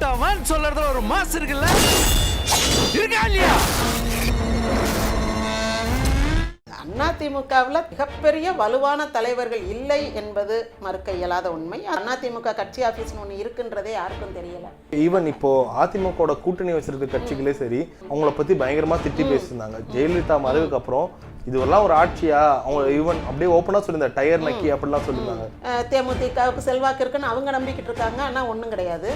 கூப்பிட்டவன் சொல்றதுல ஒரு மாசு இருக்குல்ல? இருக்கா இல்லையா? அதிமுகவில் மிகப்பெரிய வலுவான தலைவர்கள் இல்லை என்பது மறுக்க இயலாத உண்மை. அதிமுக கட்சி ஆஃபீஸ்னு ஒன்று இருக்குன்றதே யாருக்கும் தெரியல. ஈவன் இப்போ அதிமுகவோட கூட்டணி வச்சிருக்க கட்சிகளே சரி அவங்கள பத்தி பயங்கரமா திட்டி பேசியிருந்தாங்க. ஜெயலலிதா மறைவுக்கு அப்புறம் இதுவெல்லாம் ஒரு ஆட்சியா? அவங்க ஈவன் அப்படியே ஓப்பனா சொல்லியிருந்தாங்க டயர் நக்கி அப்படிலாம் சொல்லியிருந்தாங்க. தேமுதிகவுக்கு செல்வாக்கு இருக்குன்னு அவங்க நம்பிக்கிட்டு இருக்காங்க. ஆனா ஒண்ணும் கிடையாது.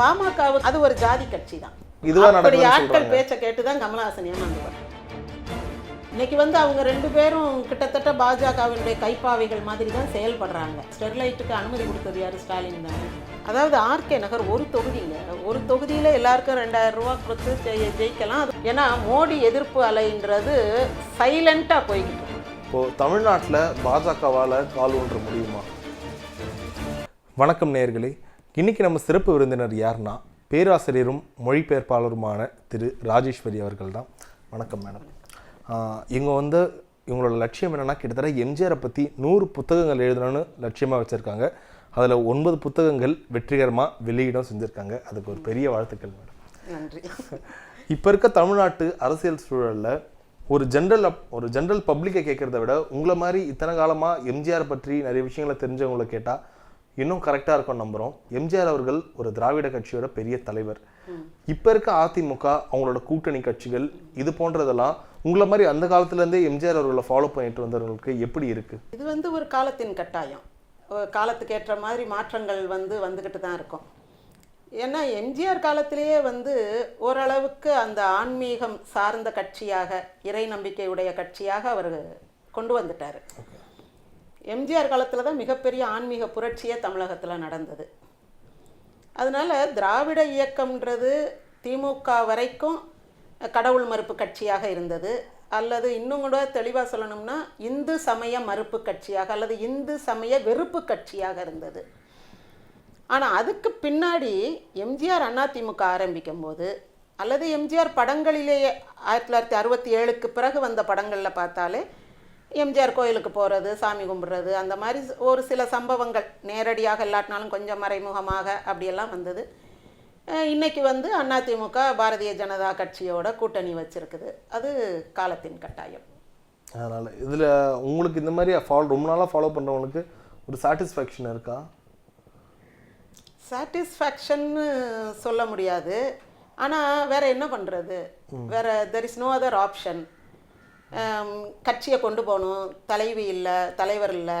பாமகவுக்கு அது ஒரு ஜாதி கட்சி தான் இதுவா அப்படி நடக்குதுன்னு ஆட்கள் பேச்சை கேட்டு தான் கமலஹாசன் ஏமாந்துவார். இன்னைக்கு வந்து அவங்க ரெண்டு பேரும் கிட்டத்தட்ட பாஜகவினுடைய கைப்பாவைகள் மாதிரி தான் செயல்படுறாங்க. ஸ்டெர்லைட்டுக்கு அனுமதி கொடுத்தது யாரு? ஸ்டாலின் தான். அதாவது ஆர்கே நகர் ஒரு தொகுதிங்க. ஒரு தொகுதியில் எல்லாருக்கும் ரெண்டாயிரம் ரூபா கொடுத்து ஜெயிக்கலாம். அது- ஏன்னா மோடி எதிர்ப்பு அலைன்றது சைலண்ட்டாக போய்கிட்டு இப்போது இப்போ பாஜகவால் கால் ஒன்ற முடியுமா? வணக்கம் நேர்களே. இன்னைக்கு நம்ம சிறப்பு விருந்தினர் யாருன்னா பேராசிரியரும் மொழிபெயர்ப்பாளருமான திரு ராஜேஸ்வரி அவர்கள் தான் வணக்கம் மேடம். இவங்க வந்து இவங்களோட லட்சியம் என்னன்னா கிட்டத்தட்ட எம்ஜிஆரை பற்றி நூறு புத்தகங்கள் எழுதணும்னு லட்சியமாக வச்சுருக்காங்க. அதில் ஒன்பது புத்தகங்கள் வெற்றிகரமாக வெளியிடம் செஞ்சுருக்காங்க. அதுக்கு ஒரு பெரிய வாழ்த்துக்கள் மேடம். நன்றி. இப்போ இருக்க தமிழ்நாட்டு அரசியல் சூழல்ல ஒரு ஜென்ரல் ஒரு ஜென்ரல் பப்ளிக்கை கேட்கறத விட உங்களை மாதிரி இத்தனை காலமா எம்ஜிஆர் பற்றி நிறைய விஷயங்களை தெரிஞ்சவங்களை கேட்டா இன்னும் கரெக்டாக இருக்கும் நம்புறோம். எம்ஜிஆர் அவர்கள் ஒரு திராவிட கட்சியோட பெரிய தலைவர். இப்போ இருக்க அதிமுக அவங்களோட கூட்டணி கட்சிகள் இது போன்றதெல்லாம் உங்களை மாதிரி அந்த காலத்துலேருந்தே எம்ஜிஆர் அவர்களை ஃபாலோ பண்ணிட்டு வந்தவர்களுக்கு எப்படி இருக்குது இது வந்து ஒரு காலத்தின் கட்டாயம். காலத்துக்கு ஏற்ற மாதிரி மாற்றங்கள் வந்து வந்துக்கிட்டு தான் இருக்கும். ஏன்னா எம்ஜிஆர் காலத்திலேயே வந்து ஓரளவுக்கு அந்த ஆன்மீகம் சார்ந்த கட்சியாக இறை நம்பிக்கையுடைய கட்சியாக அவர் கொண்டு வந்துட்டார். எம்ஜிஆர் காலத்தில் தான் மிகப்பெரிய ஆன்மீக புரட்சியே தமிழகத்தில் நடந்தது. அதனால் திராவிட இயக்கம்ன்றது திமுக வரைக்கும் கடவுள் மறுப்பு கட்சியாக இருந்தது. அல்லது இன்னும் கூட தெளிவாக சொல்லணும்னா இந்து சமய மறுப்பு கட்சியாக அல்லது இந்து சமய வெறுப்பு கட்சியாக இருந்தது. ஆனால் அதுக்கு பின்னாடி எம்ஜிஆர் அதிமுக ஆரம்பிக்கும் போது அல்லது எம்ஜிஆர் படங்களிலேயே ஆயிரத்தி தொள்ளாயிரத்தி அறுபத்தி ஏழுக்கு பிறகு வந்த படங்களில் பார்த்தாலே எம்ஜிஆர் கோயிலுக்கு போகிறது சாமி கும்பிட்றது அந்த மாதிரி ஒரு சில சம்பவங்கள் நேரடியாக இல்லாட்டினாலும் கொஞ்சம் மறைமுகமாக அப்படியெல்லாம் வந்தது. அஹ் இன்னைக்கு வந்து அதிமுக பாரதிய ஜனதா கட்சியோட கூட்டணி வச்சிருக்குது. அது காலத்தின் கட்டாயம். அதனால இதுல உங்களுக்கு இந்த மாதிரி ஃபாலோ ரொம்ப நாளா ஃபாலோ பண்றவங்களுக்கு ஒரு சாட்டிஸ்ஃபேக்ஷன் இருக்கா? சாட்டிஸ்ஃபேக்ஷன்னு சொல்ல முடியாது. ஆனால் வேற என்ன பண்ணுறது வேற there is no other option கட்சியை கொண்டு போகணும். தலைவி இல்லை தலைவர் இல்லை.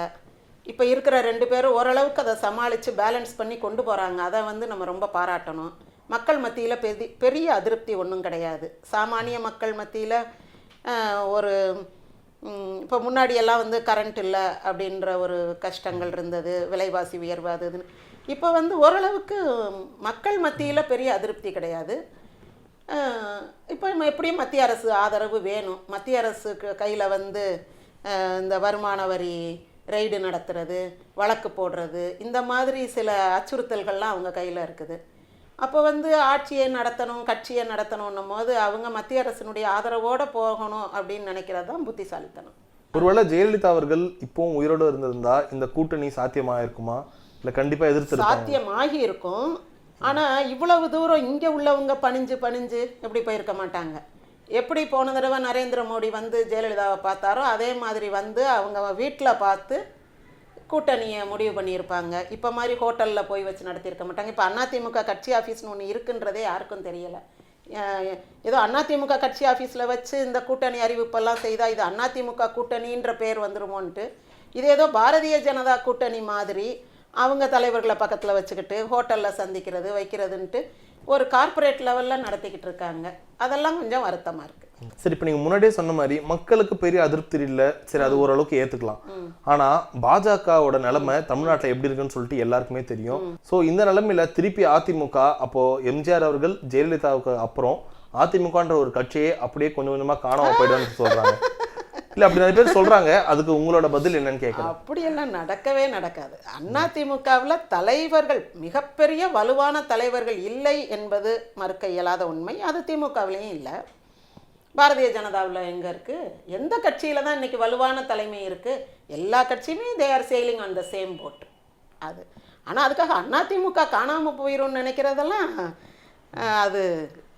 இப்போ இருக்கிற ரெண்டு பேரும் ஓரளவுக்கு அதை சமாளித்து பேலன்ஸ் பண்ணி கொண்டு போகிறாங்க அதை வந்து நம்ம ரொம்ப பாராட்டணும். மக்கள் மத்தியில் பெரி பெரிய அதிருப்தி ஒன்றும் கிடையாது. சாமானிய மக்கள் மத்தியில் ஒரு இப்போ முன்னாடியெல்லாம் வந்து கரண்ட் இல்லை அப்படின்ற ஒரு கஷ்டங்கள் இருந்தது. விலைவாசி உயர்வு அது இதுன்னு. இப்போ வந்து ஓரளவுக்கு மக்கள் மத்தியில் பெரிய அதிருப்தி கிடையாது. இப்போ நம்ம எப்படியும் மத்திய அரசு ஆதரவு வேணும். மத்திய அரசுக்கு கையில் வந்து இந்த வருமான வரி ரெய்டு நடத்துறது வழக்கு போடுறது இந்த மாதிரி சில அச்சுறுத்தல்கள்லாம் அவங்க கையில் இருக்குது. அப்போ வந்து ஆட்சியை நடத்தணும் கட்சியை நடத்தணுன்னும் போது அவங்க மத்திய அரசினுடைய ஆதரவோடு போகணும் அப்படின்னு நினைக்கிறது தான் புத்திசாலித்தனம். ஒருவேளை ஜெயலலிதா அவர்கள் இப்போவும் உயிரோடு இருந்திருந்தா இந்த கூட்டணி சாத்தியமா இருக்குமா இல்ல கண்டிப்பா எதிர்த்து சாத்தியமாகி இருக்கும் ஆனால் இவ்வளவு தூரம் இங்கே உள்ளவங்க பணிஞ்சு பணிஞ்சு எப்படி போயிருக்க மாட்டாங்க. எப்படி போன தடவை நரேந்திர மோடி வந்து ஜெயலலிதாவை பார்த்தாரோ அதே மாதிரி வந்து அவங்க வீட்டில் பார்த்து கூட்டணியை முடிவு பண்ணியிருப்பாங்க. இப்போ மாதிரி ஹோட்டலில் போய் வச்சு நடத்தியிருக்க மாட்டாங்க. இப்போ அதிமுக கட்சி ஆஃபீஸ்னு ஒன்று இருக்குன்றதே யாருக்கும் தெரியலை. ஏதோ அதிமுக கட்சி ஆஃபீஸில் வச்சு இந்த கூட்டணி அறிவிப்பெல்லாம் செய்தால் இது அதிமுக கூட்டணின்ற பேர் வந்துருமோன்ட்டு இது ஏதோ பாரதிய ஜனதா கூட்டணி மாதிரி அவங்க தலைவர்களை பக்கத்தில் வச்சுக்கிட்டு ஹோட்டலில் சந்திக்கிறது வைக்கிறதுன்ட்டு ஒரு கார்ப்பரேட் லெவலில் நடத்திக்கிட்டு இருக்காங்க. அதெல்லாம் கொஞ்சம் வருத்தமாக இருக்குது சரி இப்போ நீங்க முன்னாடியே சொன்ன மாதிரி மக்களுக்கு பெரிய அதிருப்தி இல்ல. சரி அது ஓரளவுக்கு ஏத்துக்கலாம். ஆனா பாஜகவோட நிலைமை தமிழ்நாட்டுல எப்படி இருக்குன்னு சொல்லிட்டு எல்லாருக்குமே தெரியும். சோ இந்த நிலைமையில திருப்பி அதிமுக அப்போ எம்ஜிஆர் அவர்கள் ஜெயலலிதாவுக்கு அப்புறம் அதிமுகன்ற ஒரு கட்சியே அப்படியே கொஞ்சம் கொஞ்சமா காணாம போயிடும்னு சொல்றாங்க. இல்ல அப்படி நிறைய பேர் சொல்றாங்க. அதுக்கு உங்களோட பதில் என்னன்னு அப்படி அப்படியெல்லாம் நடக்கவே நடக்காது. அதிமுகவில் தலைவர்கள் மிகப்பெரிய வலுவான தலைவர்கள் இல்லை என்பது மறுக்க இயலாத உண்மை. அது திமுகவிலையும் இல்லை. பாரதிய ஜனதாவில் எங்கே இருக்குது எந்த கட்சியில் தான் இன்னைக்கு வலுவான தலைமை இருக்குது எல்லா கட்சியுமே they are sailing on the same boat அது. ஆனால் அதுக்காக அதிமுக காணாமல் போயிடும்னு நினைக்கிறதெல்லாம் அது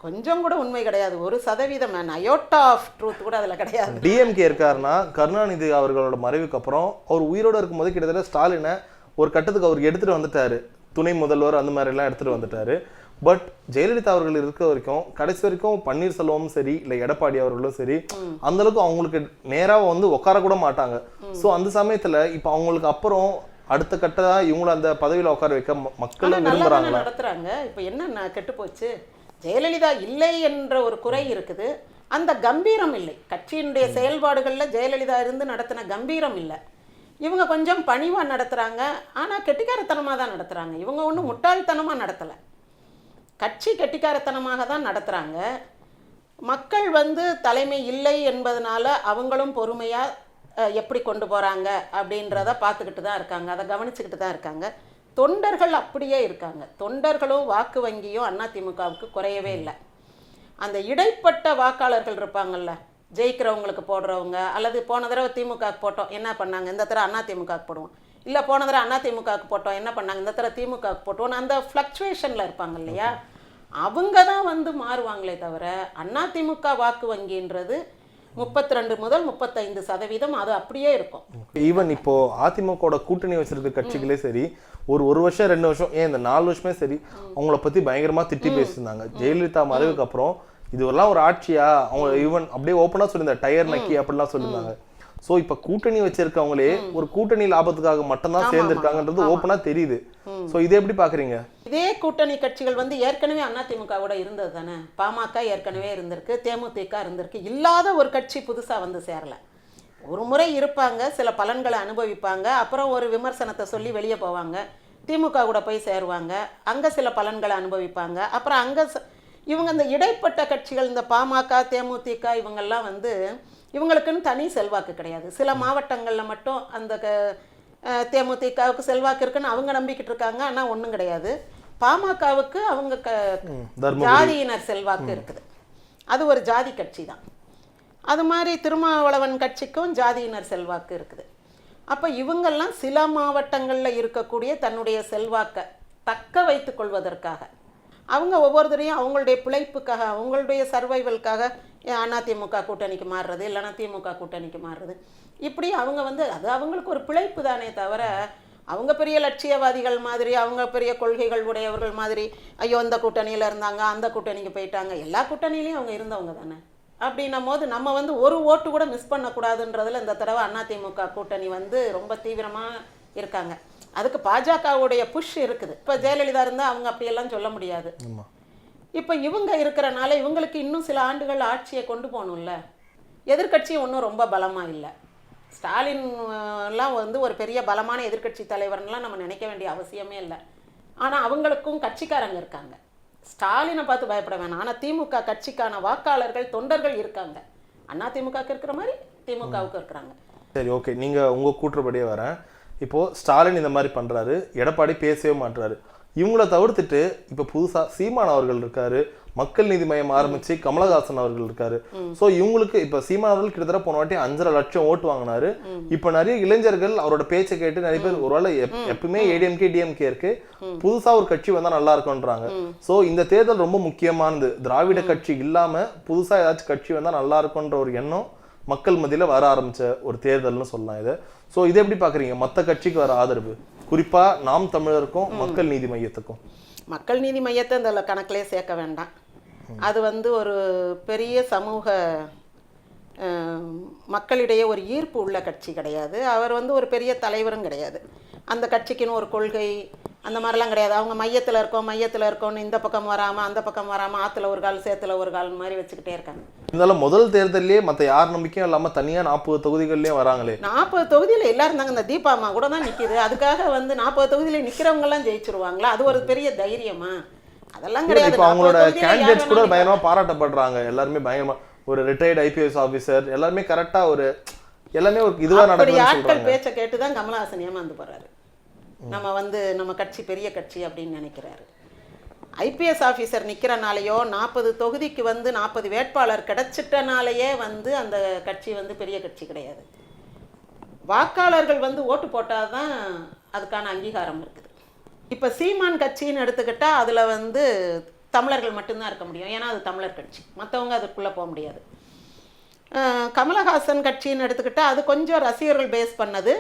கொஞ்சம் கூட உண்மை கிடையாது. ஒரு சதவீதம் அயோட்டா ஆஃப் ட்ரூத் கூட அதில் கிடையாது. டிஎம்கே இருக்காருன்னா கருணாநிதி அவர்களோட மறைவுக்கு அப்புறம் அவர் உயிரோட இருக்கும்போது கிட்டத்தட்ட ஸ்டாலினை ஒரு கட்டத்துக்கு அவர் எடுத்துட்டு வந்துட்டாரு. துணை முதல்வர் அந்த மாதிரி எல்லாம் எடுத்துட்டு வந்துட்டாரு. பட் ஜெயலலிதா அவர்கள் இருக்க வரைக்கும் கடைசி வரைக்கும் பன்னீர்செல்வமும் சரி இல்ல எடப்பாடி அவர்களும் சரி அந்த அளவுக்கு அவங்களுக்கு நேரா வந்து உட்கார கூட மாட்டாங்க. சோ அந்த சமயத்துல இப்ப அவங்களுக்கு அப்புறம் அடுத்த கட்டதா இவங்கள அந்த பதவியில உட்கார வைக்க மக்கள் விரும்புறாங்களா? நடத்துகிறாங்க இப்போ என்ன கெட்டு போச்சு ஜெயலலிதா இல்லை என்ற ஒரு குறை இருக்குது. அந்த கம்பீரம் இல்லை. கட்சியினுடைய செயல்பாடுகளில் ஜெயலலிதா இருந்து நடத்தின கம்பீரம் இல்லை. இவங்க கொஞ்சம் பணிவாக நடத்துகிறாங்க ஆனால் கெட்டிக்காரத்தனமாக தான் நடத்துகிறாங்க இவங்க ஒன்றும் முட்டாள்தனமாக நடத்தலை. கட்சி கெட்டிக்காரத்தனமாக தான் நடத்துகிறாங்க மக்கள் வந்து தலைமை இல்லை என்பதனால அவங்களும் பொறுமையாக எப்படி கொண்டு போகிறாங்க அப்படின்றத பார்த்துக்கிட்டு தான் இருக்காங்க. அதை கவனிச்சுக்கிட்டு தான் இருக்காங்க. தொண்டர்கள் அப்படியே இருக்காங்க. தொண்டர்களும் வாக்கு வங்கியும் அதிமுகவுக்கு குறையவே இல்லை. அந்த இடைப்பட்ட வாக்காளர்கள் இருப்பாங்கல்ல ஜெயிக்கிறவங்களுக்கு போடுறவங்க அல்லது போன தடவை திமுகவுக்கு போட்டோம் என்ன பண்ணாங்க? இந்த தடவை அதிமுகவுக்கு போடுவோம். இல்லை போன தடவை அதிமுகவுக்கு போட்டோம் என்ன பண்ணாங்க? இந்த தடவை திமுகவுக்கு போட்டோம்னு அந்த ஃப்ளக்சுவேஷனில் இருப்பாங்க இல்லையா? அவங்க தான் வந்து மாறுவாங்களே தவிர அதிமுக வாக்கு வங்கின்றது முப்பத்தி ரெண்டு முதல் முப்பத்தைந்து சதவீதம் அது அப்படியே இருக்கும். ஈவன் இப்போ அதிமுகவோட கூட்டணி வச்சிருக்க கட்சிகளே சரி ஒரு ஒரு வருஷம் ரெண்டு வருஷம் ஏன் இந்த நாலு வருஷமே சரி அவங்கள பத்தி பயங்கரமா திட்டி பேசியிருந்தாங்க. ஜெயலலிதா மறைவுக்கு அப்புறம் இதுவெல்லாம் ஒரு ஆட்சியா? அவங்க ஈவன் அப்படியே ஓப்பனா சொல்லியிருந்தாங்க டயர் நக்கி அப்படிலாம் சொல்லியிருந்தாங்க. சோ இப்ப கூட்டணி வச்சிருக்கவங்களே ஒரு கூட்டணி லாபத்துக்காக மட்டும்தான் சேர்ந்திருக்காங்கன்றது ஓப்பனா தெரியுது. சோ இதை எப்படி பாக்குறீங்க? இதே கூட்டணி கட்சிகள் வந்து ஏற்கனவே அதிமுகவோட இருந்தது தானே? பாமக ஏற்கனவே இருந்திருக்கு தேமுதிக இருந்திருக்கு. இல்லாத ஒரு கட்சி புதுசாக வந்து சேரல. ஒரு முறை இருப்பாங்க சில பலன்களை அனுபவிப்பாங்க அப்புறம் ஒரு விமர்சனத்தை சொல்லி வெளியே போவாங்க. திமுக கூட போய் சேருவாங்க அங்கே சில பலன்களை அனுபவிப்பாங்க அப்புறம் அங்கே இவங்க இந்த இடைப்பட்ட கட்சிகள் இந்த பாமக தேமுதிக இவங்கெல்லாம் வந்து இவங்களுக்குன்னு தனி செல்வாக்கு கிடையாது. சில மாவட்டங்களில் மட்டும் அந்த க தேமுதிகவுக்கு செல்வாக்கு இருக்குன்னு அவங்க நம்பிக்கிட்டு இருக்காங்க. ஆனால் ஒன்றும் கிடையாது. பாமகவுக்கு அவங்க க ஜாதியினர் செல்வாக்கு இருக்குது. அது ஒரு ஜாதி கட்சி தான். அது மாதிரி திருமாவளவன் கட்சிக்கும் ஜாதியினர் செல்வாக்கு இருக்குது. அப்போ இவங்கெல்லாம் சில மாவட்டங்களில் இருக்கக்கூடிய தன்னுடைய செல்வாக்கை தக்க வைத்துக் கொள்வதற்காக அவங்க ஒவ்வொருத்தரையும் அவங்களுடைய பிழைப்புக்காக அவங்களுடைய சர்வைவல்காக அதிமுக கூட்டணிக்கு மாறுறது இல்லைன்னா திமுக கூட்டணிக்கு மாறுறது. இப்படி அவங்க வந்து அது அவங்களுக்கு ஒரு பிழைப்பு தானே தவிர அவங்க பெரிய லட்சியவாதிகள் மாதிரி அவங்க பெரிய கொள்கைகள் உடையவர்கள் மாதிரி ஐயோ இந்த கூட்டணியில் இருந்தாங்க அந்த கூட்டணிக்கு போயிட்டாங்க. எல்லா கூட்டணியிலையும் அவங்க இருந்தவங்க தானே. அப்படின்னும் போது நம்ம வந்து ஒரு ஓட்டு கூட மிஸ் பண்ணக்கூடாதுன்றதில் இந்த தடவை அதிமுக கூட்டணி வந்து ரொம்ப தீவிரமாக இருக்காங்க. அதுக்கு பாஜகவுடைய புஷ் இருக்குது. இப்போ ஜெயலலிதா இருந்தால் அவங்க அப்படியெல்லாம் சொல்ல முடியாது. இப்போ இவங்க இருக்கிறனால இவங்களுக்கு இன்னும் சில ஆண்டுகள் ஆட்சியை கொண்டு போகணும்ல. எதிர்க்கட்சி ஒன்றும் ரொம்ப பலமாக இல்லை. ஸ்டாலின் அஹ், எல்லாம் வந்து ஒரு பெரிய பலமான எதிர்க்கட்சி தலைவர்லாம் நம்ம நினைக்க வேண்டிய அவசியமே இல்லை. ஆனால் அவங்களுக்கும் கட்சிக்காரங்க இருக்காங்க. ஸ்டாலினை பார்த்து பயப்பட வேணாம். ஆனால் திமுக கட்சிக்கான வாக்காளர்கள் தொண்டர்கள் இருக்காங்க. அண்ணா திமுகவுக்கு இருக்கிற மாதிரி திமுகவுக்கு இருக்கிறாங்க. சரி ஓகே நீங்க உங்க கூற்றுப்படியே வரேன். இப்போ ஸ்டாலின் இந்த மாதிரி பண்றாரு எடப்பாடி பேசவே மாட்றாரு. இவங்கள தவிர்த்துட்டு இப்ப புதுசா சீமான் அவர்கள் இருக்காரு மக்கள் நீதி மையம் ஆரம்பிச்சு கமலஹாசன் அவர்கள் இருக்காரு. சோ இவங்களுக்கு இப்ப சீமான் அவர்கள் கிட்டத்தட்ட போன வாட்டி அஞ்சரை லட்சம் ஓட்டு வாங்கினாரு. இப்ப நிறைய இளைஞர்கள் அவரோட பேச்சை கேட்டு நிறைய பேர் ஒருவேளை எப்- எப்பவுமே ஏடிஎம்கே டிஎம்கே இருக்கு. புதுசா ஒரு கட்சி வந்தா நல்லா இருக்கும்ன்றாங்க. சோ இந்த தேர்தல் ரொம்ப முக்கியமானது. திராவிட கட்சி இல்லாம புதுசா ஏதாச்சும் கட்சி வந்தா நல்லா இருக்கும்ன்ற ஒரு எண்ணம். மக்கள் மத்தியில வர ஆரம்பிச்ச ஒரு தேர்தல்னு சொல்லலாம் இதை. சோ இதை எப்படி பாக்குறீங்க மத்த கட்சிக்கு வர ஆதரவு. குறிப்பா நாம் தமிழருக்கும் மக்கள் நீதி மையத்துக்கும். மக்கள் நீதி மையத்தை இந்த கணக்கிலே சேர்க்க வேண்டாம். அது வந்து ஒரு பெரிய சமூக மக்களிடையே ஒரு ஈர்ப்பு உள்ள கட்சி கிடையாது. அவர் வந்து ஒரு பெரிய தலைவரும் கிடையாது. அந்த கட்சிக்குன்னு ஒரு கொள்கை அந்த மாதிரிலாம் கிடையாது. அவங்க மையத்தில் இருக்கோம் மையத்தில் இருக்கோம்னு இந்த பக்கம் வராமல் அந்த பக்கம் வராமல் ஆற்றுல ஒரு கால் சேத்துல ஒரு கால் மாதிரி வச்சுக்கிட்டே இருக்காங்க. இருந்தாலும் முதல் தேர்தல்லே மத்த யார் நம்பிக்கையும் இல்லாம தனியா நாற்பது தொகுதிகள்லயும் வராங்களே. நாற்பது தொகுதியில் எல்லாரும் இருந்தாங்க இந்த தீபாமா கூட தான் நிற்கிது அதுக்காக வந்து நாற்பது தொகுதியில் நிற்கிறவங்கலாம் ஜெயிச்சிருவாங்களா? அது ஒரு பெரிய தைரியமா? அதெல்லாம் கிடையாது. இப்ப அவங்களோட 40 தொகுதியில யார் கேண்டிடேட்ஸ் கூட வேணாலும் பயங்கரமா பாராட்டப்படுறாங்க. எல்லாருமே பயங்கரமா ஒரு ரிட்டையர்ட் ஐபிஎஸ் ஆபீசர் எல்லாருமே கரெக்டா ஒரு எல்லாமே ஒரு இதுவா அப்படி நடக்குதுன்னு ஆட்கள் பேச்சை கேட்டு தான் கமலஹாசன் ஏமாந்து போறாரு. நம்ம வந்து நம்ம கட்சி பெரிய கட்சி அப்படின்னு நினைக்கிறாரு. ஐபிஎஸ் ஆஃபீஸர் நிற்கிறனாலேயோ நாற்பது தொகுதிக்கு வந்து நாற்பது வேட்பாளர் கிடச்சிட்டனாலேயே வந்து அந்த கட்சி வந்து பெரிய கட்சி கிடையாது. வாக்காளர்கள் வந்து ஓட்டு போட்டால் தான் அதுக்கான அங்கீகாரம் இருக்குது. இப்போ சீமான் கட்சின்னு எடுத்துக்கிட்டால் அதில் வந்து தமிழர்கள் மட்டும்தான் இருக்க முடியும். ஏன்னா அது தமிழர் கட்சி. மற்றவங்க அதுக்குள்ளே போக முடியாது. கமலஹாசன் கட்சின்னு எடுத்துக்கிட்டால் அது கொஞ்சம் ரசிகர்கள் பேஸ் பண்ணது.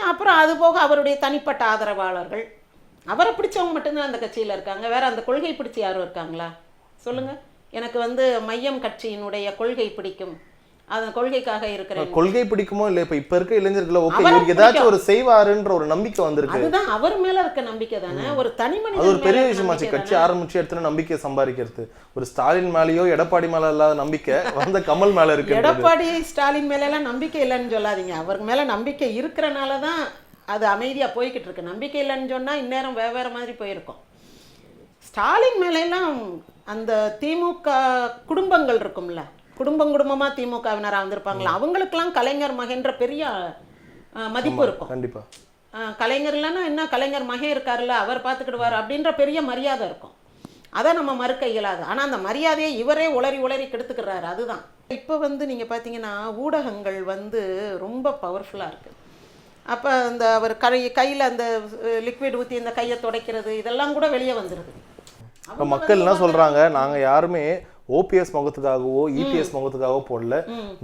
அப்புறம் அது போக அவருடைய தனிப்பட்ட ஆதரவாளர்கள். அவரை பிடிச்சவங்க மட்டும்தான் அந்த கட்சியில் இருக்காங்க. வேற அந்த கொள்கை பிடிச்சி யாரும் இருக்காங்களா? சொல்லுங்க. எனக்கு வந்து மையம் கட்சியினுடைய கொள்கை பிடிக்கும். அந்த கொள்கைக்காக இருக்கிறேன். கொள்கை பிடிக்குமோ இல்ல இப்ப இப்ப இருக்க இளைஞர்கள் ஓகே இவருக்கு ஏதாச்சும். ஒரு செய்வாருன்ற ஒரு நம்பிக்கை வந்திருக்கு. அதுதான் அவர் மேல இருக்க நம்பிக்கை தானே. ஒரு தனி மனிதன் ஒரு பெரிய விஷயமாச்சு கட்சி. ஆரம்பிச்சு எடுத்துன நம்பிக்கை சம்பாதிக்கிறது. ஒரு ஸ்டாலின் மேலயோ எடப்பாடி மேல இல்லாத நம்பிக்கை வந்த கமல் மேல இருக்கு எடப்பாடி ஸ்டாலின் மேல எல்லாம் நம்பிக்கை இல்லைன்னு சொல்லாதீங்க. அவருக்கு மேல நம்பிக்கை இருக்கிறனால தான் அது அமைதியா போய்கிட்டு இருக்கு. நம்பிக்கை இல்லைன்னு சொன்னா இந்நேரம் வெவ்வேறு மாதிரி போயிருக்கும். ஸ்டாலின் மேல எல்லாம் அந்த திமுக குடும்பங்கள் இருக்கும்ல. குடும்பம் குடும்பமா திமுகவினரா வந்திருப்பாங்களா? அவங்களுக்கெல்லாம் கலைஞர் மகன்ற பெரிய மதிப்பு இருக்கும். கண்டிப்பா. அஹ், கலைஞர் இல்லைன்னா என்ன? கலைஞர் மகன் இருக்காருல்ல அவர் பார்த்துக்கிடுவார் அப்படின்ற பெரிய மரியாதை இருக்கும். அதை நம்ம மறுக்க இயலாது. ஆனால் அந்த மரியாதையை இவரே உளறி உளறி கெடுத்துக்கிறாரு. அதுதான். இப்போ வந்து நீங்கள் பார்த்தீங்கன்னா ஊடகங்கள் வந்து ரொம்ப பவர்ஃபுல்லாக இருக்குது அப்போ அந்த அவர் கை கையில் அந்த லிக்விட் ஊற்றி இந்த கையை துடைக்கிறது இதெல்லாம் கூட வெளியே வந்துடுது மக்கள் என்ன சொல்றாங்க நாங்க யாருமே ஓபிஎஸ் முகத்துக்காகவோ இபிஎஸ் முகத்துக்காகவோ போடல.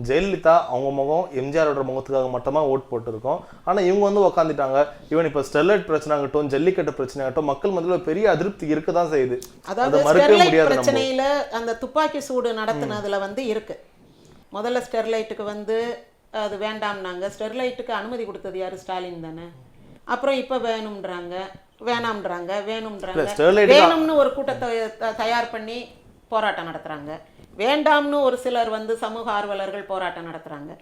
ஜெயலலிதா அவங்க முகம் எம்ஜிஆரோட முகத்துக்காக மட்டுமா ஓட் போட்டிருக்கோம். ஆனா இவங்க வந்து உக்காந்துட்டாங்க. ஈவன் இப்ப ஸ்டெர்லைட் பிரச்சனை ஆகட்டும் ஜல்லிக்கட்டு பிரச்சனை ஆகட்டும் மக்கள் மத்தியில பெரிய அதிருப்தி இருக்கதான் செய்யுது. அதாவது மறுக்கவே ஸ்டெர்லைட் முடியாது பிரச்சனையில அந்த துப்பாக்கி சூடு நடத்துனதுல வந்து இருக்கு. முதல்ல ஸ்டெர்லைட்டுக்கு வந்து அது வேண்டாம்னாங்க. ஸ்டெர்லைட்டுக்கு அனுமதி கொடுத்தது யாரு? ஸ்டாலின் தானே. அப்புறம் இப்ப வேணும்ன்றாங்க. வேணாம்ன்றாங்க. வேணும்ன்றாங்க. வேணும்னு ஒரு கூட்டத்தை தயார் பண்ணி போராட்டம் நடத்துறாங்க. வேண்டாம்னு ஒரு சிலர் வந்து சமூக ஆர்வலர்கள் போராட்டம் நடத்துறாங்க.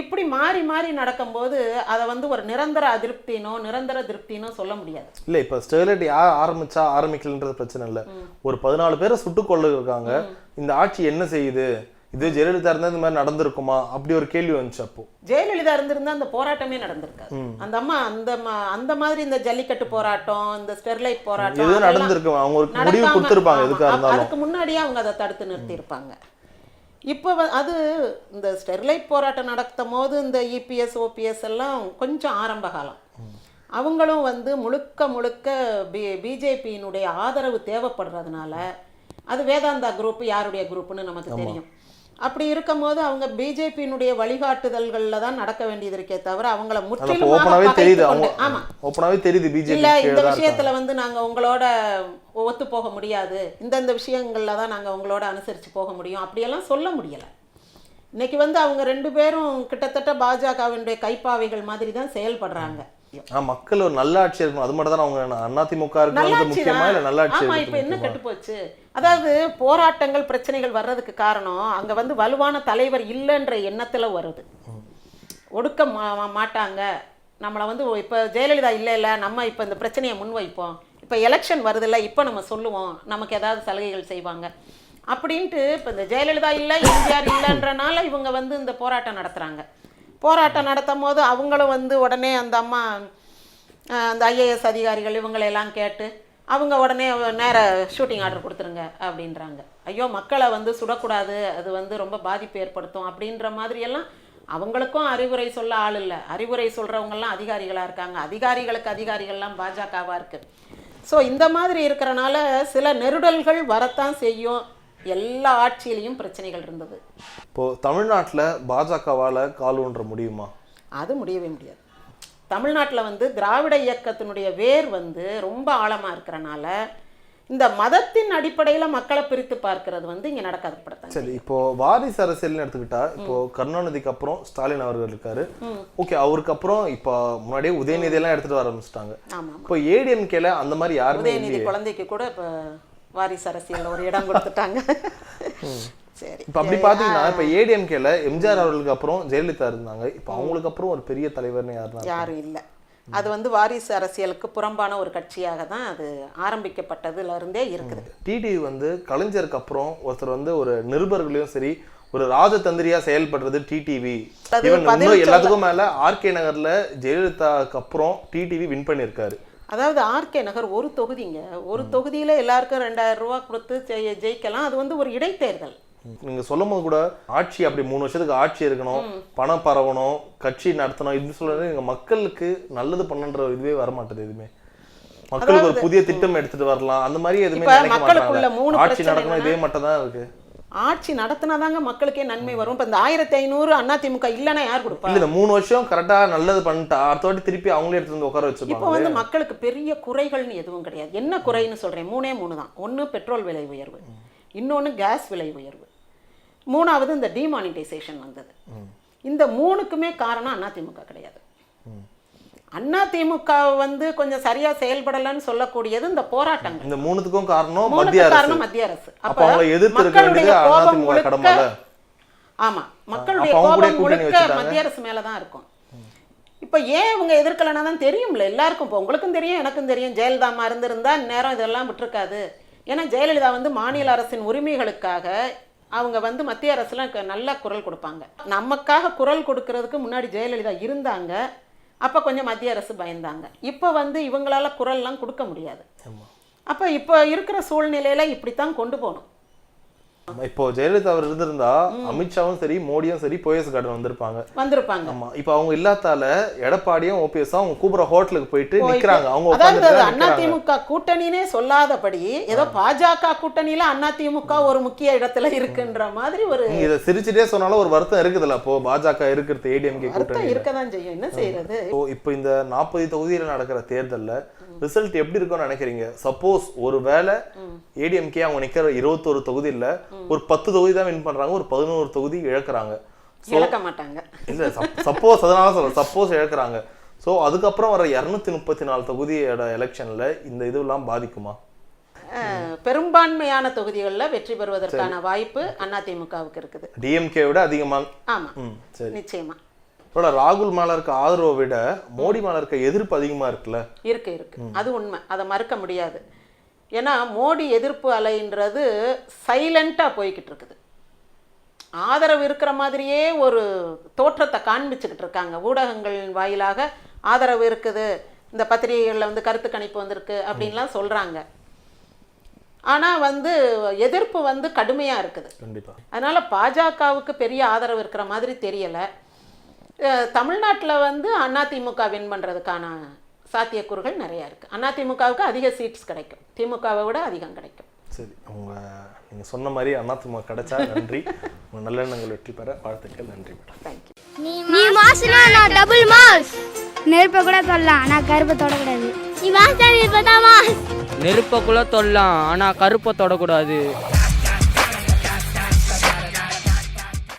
இப்படி மாறி மாறி நடக்கும்போது அதை வந்து ஒரு நிரந்தர அதிருப்தினோ நிரந்தர திருப்தினோ சொல்ல முடியாது. இல்ல இப்ப ஸ்டெர்லைட் யார் ஆரம்பிச்சா ஆரம்பிக்கலன்றது பிரச்சனை இல்ல. ஒரு பதினாலு பேரை சுட்டுக் கொள்ள இருக்காங்க. இந்த ஆட்சி என்ன செய்யுது? இது ஜெயலலிதா இருந்தா இந்த மாதிரி நடந்திருக்குமா? அப்படி ஒரு கேள்வி வந்துச்சு அப்போ. ஜெயலலிதா இருந்திருந்தா அந்த போராட்டமே நடந்திருக்காது. அந்த அம்மா அந்த அந்த மாதிரி இந்த ஜல்லிக்கட்டு போராட்டம் இந்த ஸ்டெர்லைட் போராட்டம் எதுவும் நடந்திருக்கு அவங்க ஒரு முடிவு கொடுத்திருப்பாங்க ஆமா, எதுக்கா அப்ப இருந்தாலும். அதுக்கு முன்னாடியே அவங்க அதை தடுத்து நிறுத்தியிருப்பாங்க. இப்போ அது இந்த ஸ்டெர்லைட் போராட்டம் நடத்தும் போது இந்த இபிஎஸ் ஓபிஎஸ் எல்லாம் கொஞ்சம் ஆரம்ப காலம். அவங்களும் வந்து முழுக்க முழுக்க பி பிஜேபியினுடைய ஆதரவு தேவைப்படுறதுனால அது வேதாந்தா குரூப் யாருடைய குரூப்னு நமக்கு தெரியும். அப்படி இருக்கும்போது அவங்க பிஜேபியினுடைய வழிகாட்டுதல்கள்ல தான் நடக்க வேண்டியது இருக்கே தவிர அவங்கள முற்றிலுமாக தெரியுது. கொண்டு- அவங்க ஆமா. ஓப்பனாவே தெரியுது பிஜேபி இல்ல இந்த விஷயத்துல வந்து நாங்க உங்களோட ஒத்து போக முடியாது. இந்தந்த விஷயங்கள்ல தான் நாங்க உங்களோட அனுசரிச்சு போக முடியும். அப்படியெல்லாம் சொல்ல முடியல. இன்னைக்கு வந்து அவங்க ரெண்டு பேரும் கிட்டத்தட்ட பாஜகவினுடைய கைப்பாவைகள் மாதிரி தான் செயல்படுறாங்க. மக்கள் ஒரு நல்ல ஆட்சி இருக்கணும். அது மட்டும் தான் அவங்க அதிமுக நல்லாட்சி முக்கியமா இல்ல நல்ல ஆட்சி ஆமா இப்ப என்ன கெட்டு போச்சு அதாவது போராட்டங்கள் பிரச்சனைகள் வர்றதுக்கு காரணம் அங்க வந்து வலுவான தலைவர் இல்லைன்ற எண்ணத்துல வருது. ஒடுக்க மாட்டாங்க. நம்மளை வந்து இப்போ ஜெயலலிதா இல்லை இல்லை நம்ம இப்போ இந்த பிரச்சனையை முன்வைப்போம். இப்போ எலெக்ஷன் வருதுல்ல இப்போ நம்ம சொல்லுவோம் நமக்கு ஏதாவது சலுகைகள் செய்வாங்க. அப்படின்ட்டு இப்போ இந்த ஜெயலலிதா இல்லை எம்ஜிஆர் இல்லைன்றனால இவங்க வந்து இந்த போராட்டம் நடத்துகிறாங்க போராட்டம் நடத்தும் போது அவங்களும் வந்து உடனே அந்த அம்மா அந்த ஐஏஎஸ் அதிகாரிகள் இவங்களையெல்லாம் கேட்டு அவங்க உடனே நேர ஷூட்டிங் ஆர்டர் கொடுத்துருங்க அப்படின்றாங்க. ஐயோ மக்களை வந்து சுடக்கூடாது அது வந்து ரொம்ப பாதிப்பு ஏற்படுத்தும் அப்படின்ற மாதிரியெல்லாம் அவங்களுக்கும் அறிவுரை சொல்ல ஆள் இல்லை. அறிவுரை சொல்கிறவங்கெல்லாம் அதிகாரிகளாக இருக்காங்க. அதிகாரிகளுக்கு அதிகாரிகள்லாம் பாஜகவாக இருக்குது ஸோ இந்த மாதிரி இருக்கிறனால சில நெருடல்கள் வரத்தான் செய்யும். எல்லா ஆட்சியிலையும் பிரச்சனைகள் இருந்தது. இப்போ தமிழ்நாட்டுல பாஜகவால கால் ஊன்ற முடியுமா? அது முடியவே முடியாது. தமிழ்நாட்டில் வந்து திராவிட இயக்கத்தினுடைய வேர் வந்து ரொம்ப ஆழமாக இருக்கிறனால இந்த மதத்தின் அடிப்படையில் மக்களை பிரித்து பார்க்கிறது வந்து இங்கே நடக்காது படத்தாங்க சரி இப்போ வாரிசு அரசியல்னு எடுத்துக்கிட்டா இப்போ கருணாநிதிக்கு அப்புறம் ஸ்டாலின் அவர்கள் இருக்காரு. ஓகே அவருக்கு அப்புறம் இப்போ முன்னாடியே உதயநிதி எல்லாம் எடுத்துட்டு வர ஆரம்பிச்சிட்டாங்க. இப்போ ஏடிஎம்கேல அந்த மாதிரி யாருமே உதயநிதி குழந்தைக்கு கூட இப்போ வாரிசு அரசியல்ல ஒரு இடம் கொடுத்துட்டாங்க. சரி. இப்போ அப்படி பாத்தீங்கன்னா இப்போ ஏடிஎம்கேல எம்ஜிஆர் அவர்களுக்கு அப்புறம் ஜெயலலிதா இருந்தாங்க. இப்போ அவங்களுக்கு அப்புறம் ஒரு பெரிய தலைவர்னு யாருன்னா யாரும் இல்லை. அது வந்து வாரிசு அரசியலுக்கு புறம்பான ஒரு கட்சியாக தான் அது ஆரம்பிக்கப்பட்டதுல இருந்தே இருக்குது. டிடிவி வந்து கலைஞருக்கு அப்புறம் ஒருத்தர் வந்து ஒரு நிருபர்களையும் சரி ஒரு ராஜதந்திரியா செயல்படுறது டிடிவி எல்லாத்துக்கும் மேல ஆர்கே நகர்ல ஜெயலலிதாக்கு அப்புறம் டிடிவி வின் பண்ணியிருக்காரு. அதாவது ஆர்கே நகர் ஒரு தொகுதிங்க. ஒரு தொகுதியில எல்லாருக்கும் ரெண்டாயிரம் ரூபா கொடுத்து ஜெய- ஜெயிக்கலாம். அது வந்து ஒரு இடைத்தேர்தல். நீங்க சொல்லும் போது கூட ஆட்சி அப்படி மூணு வருஷத்துக்கு ஆட்சி இருக்கணும். பணம் பரவணும் கட்சி நடத்தணும் இப்படி சொல்றது எங்க மக்களுக்கு நல்லது பண்ணுன்ற இதுவே வர மாட்டேது எதுவுமே. மக்களுக்கு ஒரு புதிய திட்டம் எடுத்துட்டு வரலாம். அந்த மாதிரி எதுவுமே மக்களுக்குள்ள மூணு ஆட்சி நடக்கணும் இதே மட்டும் தான் இருக்கு. ஆட்சி நடத்தினாதாங்க மக்களுக்கே நன்மை வரும். இப்போ இந்த ஆயிரத்தி ஐநூறு அதிமுக இல்லைன்னா யார் கொடுப்பா? இல்ல மூணு வருஷம் கரெக்டா நல்லது பண்ணிட்டா அடுத்த வாட்டி திருப்பி அவங்களே எடுத்து வந்து உட்கார இப்போ வச்சுப்பாங்க வந்து மக்களுக்கு பெரிய குறைகள்னு எதுவும் கிடையாது. என்ன குறைன்னு சொல்றேன். மூணே மூணு தான். ஒன்று பெட்ரோல் விலை உயர்வு. இன்னொன்று கேஸ் விலை உயர்வு. மூணாவது இந்த டிமானிட்டைசேஷன் வந்தது. இந்த மூணுக்குமே காரணம் அதிமுக கிடையாது. அதிமுக வந்து கொஞ்சம் சரியா செயல்படலைன்னு சொல்லக்கூடியது இந்த போராட்டங்கள். இந்த மூணுத்துக்கும் காரணம் மத்திய அரசு. மத்திய அரசு. அப்ப மக்களுடைய கோபம் முழுக்க- ஆமா மக்களுடைய கோபம் முழுக்க. மத்திய அரசு மேல தான் இருக்கும். இப்ப ஏன் இவங்க எதிர்க்கலைன்னா தான் தெரியும்ல எல்லாருக்கும் இப்போ உங்களுக்கும் தெரியும் எனக்கும் தெரியும். ஜெயலலிதா அம்மா இருந்திருந்தா நேரம் இதெல்லாம் விட்டுருக்காது. ஏன்னா ஜெயலலிதா வந்து மாநில அரசின் உரிமைகளுக்காக அவங்க வந்து மத்திய அரசுல நல்ல குரல் கொடுப்பாங்க. நமக்காக குரல் கொடுக்கறதுக்கு முன்னாடி ஜெயலலிதா இருந்தாங்க. அப்ப கொஞ்சம் மத்திய அரசு பயந்தாங்க. இப்போ வந்து இவங்களால குரல்லாம் கொடுக்க முடியாது. அப்ப இப்போ இருக்கிற சூழ்நிலையில இப்படித்தான் கொண்டு போகணும். இப்போ ஜெயலலிதா அவர் இருந்திருந்தா அமித்ஷாவும் சரி மோடியும் சரி போயஸ் கார்டன் வந்திருப்பாங்க. வந்திருப்பாங்க. ஆமா. இப்போ அவங்க இல்லாதால எடப்பாடியும் ஓபிஎஸ் அவங்க கூப்பிடுற ஹோட்டலுக்கு போயிட்டு நிக்கிறாங்க. அவங்க அதாவது அண்ணா. திமுக கூட்டணினே சொல்லாதபடி ஏதோ பாஜக கூட்டணியில அண்ணா திமுக ஒரு முக்கிய இடத்துல இருக்குன்ற மாதிரி ஒரு இதை சிரிச்சுட்டே சொன்னாலும் ஒரு வருத்தம் இருக்குதுல்ல அப்போ? பாஜக இருக்கிறது ஏடிஎம்கே கூட்டணி இருக்கதான் செய்யும். என்ன செய்யறது? இப்போ இந்த நாற்பது தொகுதியில் நடக்கிற தேர்தல்ல ரிசல்ட் எப்படி இருக்கும்னு நினைக்கிறீங்க? சப்போஸ் ஒரு வேளை ஏடிஎம்கே அவங்க நிக்கிற இருபத்தொரு தொகுதியில் ஒரு பத்து தொகுதி தான் வின் பண்றாங்க ஒரு பதினோரு தொகுதி இழக்கிறாங்க. இழக்க மாட்டாங்க. இல்ல சப்போஸ் அதனால சொல்றேன். சப்போஸ் இழக்கிறாங்க. ஸோ அதுக்கப்புறம் வர இரநூத்தி முப்பத்தி நாலு தொகுதியோட எலெக்ஷன்ல இந்த இதுவெல்லாம் பாதிக்குமா? பெரும்பான்மையான தொகுதிகளில் வெற்றி பெறுவதற்கான வாய்ப்பு அதிமுகவுக்கு இருக்குது. டிஎம்கே விட அதிகமா ஆமா. ம் சரி. நிச்சயமா. இதோட ராகுல் மேல இருக்க ஆதரவை விட மோடி மேல இருக்க எதிர்ப்பு அதிகமா இருக்குல்ல? இருக்கு இருக்கு. அது உண்மை. அதை மறுக்க முடியாது. ஏன்னா மோடி எதிர்ப்பு அலைன்றது சைலண்டா போய்கிட்டு இருக்குது. ஆதரவு இருக்கிற மாதிரியே ஒரு தோற்றத்தை காண்பிச்சுக்கிட்டு இருக்காங்க. ஊடகங்கள் வாயிலாக ஆதரவு இருக்குது. இந்த பத்திரிகைகளில் வந்து கருத்து கணிப்பு வந்திருக்கு அப்படின்லாம் சொல்றாங்க. ஆனா வந்து எதிர்ப்பு வந்து கடுமையா இருக்குது. கண்டிப்பா. அதனால பாஜகவுக்கு பெரிய ஆதரவு இருக்கிற மாதிரி தெரியல. தமிழ்நாட்டுல வந்து அதிமுக வின் பண்றதுக்கான சாத்தியக்கூறுகள் நிறைய இருக்கு. அதிமுகவுக்கு அதிக சீட்ஸ் கிடைக்கும். திமுகவை விட அதிகம் கிடைக்கும். சரி உங்க நீங்க சொன்ன மாதிரி அதிமுக கிடைச்சா நன்றி. உங்க நல்லெண்ணங்கள் வெற்றி பெற வாழ்த்துக்கள். நன்றி மேடம். தேங்க்யூ நீ மாசுனா நான் டபுள் மாஸ். நெருப்பை கூட தொடலாம் நான் கருப்பை தொடக்கூடாது. நீ மாஸ் தான் மாஸ். நெருப்பை கூட தொடலாம் ஆனால் கருப்பை தொடக்கூடாது.